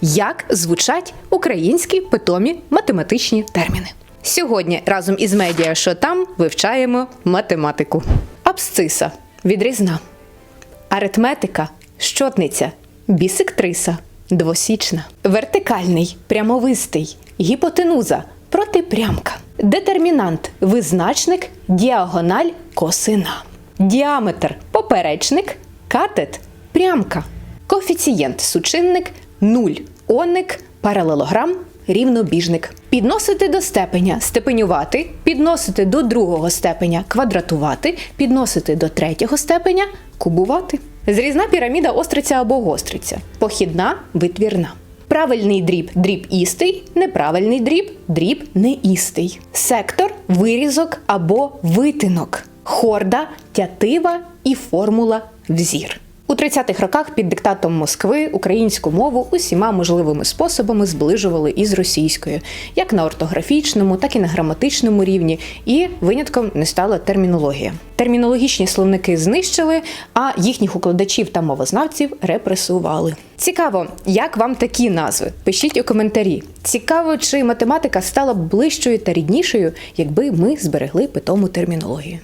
як звучать українські питомі математичні терміни. Сьогодні разом із медіа що там вивчаємо математику. Абсциса відрізна. Аритметика щотниця, бісектриса, двосічна, вертикальний, прямовистий, гіпотенуза, протипрямка, детермінант, визначник, діагональ, косина, діаметр, поперечник, катет, прямка, коефіцієнт, сучинник, нуль, оник, паралелограм, рівнобіжник. Підносити до степеня степенювати, підносити до другого степеня квадратувати, підносити до третього степеня кубувати. Зрізна піраміда остриця або гостриця. Похідна витвірна. Правильний дріб дріб істий, неправильний дріб дріб неістий. Сектор, вирізок або витинок. Хорда, тятива і формула взір. У 30-х роках під диктатом Москви українську мову усіма можливими способами зближували із російською, як на ортографічному, так і на граматичному рівні, і винятком не стала термінологія. Термінологічні словники знищили, а їхніх укладачів та мовознавців репресували. Цікаво, як вам такі назви? Пишіть у коментарі. Цікаво, чи математика стала б ближчою та ріднішою, якби ми зберегли питому термінологію.